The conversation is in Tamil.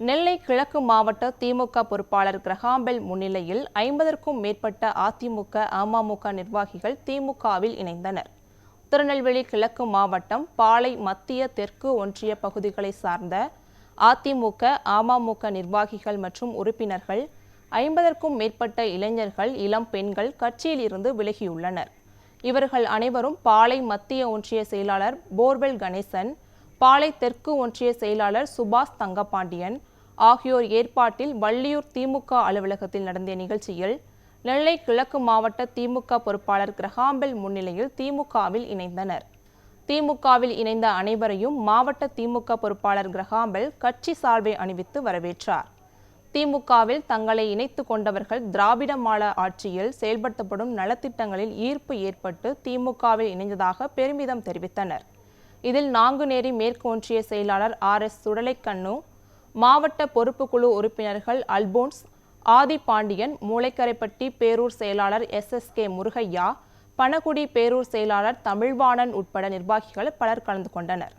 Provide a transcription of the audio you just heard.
நெல்லை கிழக்கு மாவட்ட திமுக பொறுப்பாளர் கிரகாம்பெல் முன்னிலையில் ஐம்பதற்கும் மேற்பட்ட அதிமுக அமமுக நிர்வாகிகள் திமுகவில் இணைந்தனர். திருநெல்வேலி கிழக்கு மாவட்டம் பாளை மத்திய தெற்கு ஒன்றிய பகுதிகளை சார்ந்த அதிமுக அமமுக நிர்வாகிகள் மற்றும் உறுப்பினர்கள் ஐம்பதற்கும் மேற்பட்ட இளைஞர்கள் இளம் பெண்கள் கட்சியில் இருந்து விலகியுள்ளனர். இவர்கள் அனைவரும் பாளை மத்திய ஒன்றிய செயலாளர் போர்வெல் கணேசன் பாளை தெற்கு ஒன்றிய செயலாளர் சுபாஷ் தங்கபாண்டியன் ஆகியோர் ஏற்பாட்டில் வள்ளியூர் திமுக அலுவலகத்தில் நடந்த நிகழ்ச்சியில் நெல்லை கிழக்கு மாவட்ட திமுக பொறுப்பாளர் கிரகாம்பெல் முன்னிலையில் திமுகவில் இணைந்தனர். திமுகவில் இணைந்த அனைவரையும் மாவட்ட திமுக பொறுப்பாளர் கிரகாம்பெல் கட்சி சார்பை அணிவித்து வரவேற்றார். திமுகவில் தங்களை இணைத்து கொண்டவர்கள் திராவிட மால ஆட்சியில் செயல்படுத்தப்படும் நலத்திட்டங்களில் ஈர்ப்பு ஏற்பட்டு திமுகவில் இணைந்ததாக பெருமிதம் தெரிவித்தனர். இதில் நாங்குநேரி மேற்கு ஒன்றிய செயலாளர் ஆர் எஸ் சுடலைக்கண்ணு மாவட்ட பொறுப்புக்குழு உறுப்பினர்கள் அல்போன்ஸ் ஆதி பாண்டியன் மூளைக்கரைப்பட்டி பேரூர் செயலாளர் S S K Murugaiah Panagudi Perur செயலாளர் தமிழ்வாணன் உட்பட நிர்வாகிகள் பலர் கலந்து கொண்டனர்.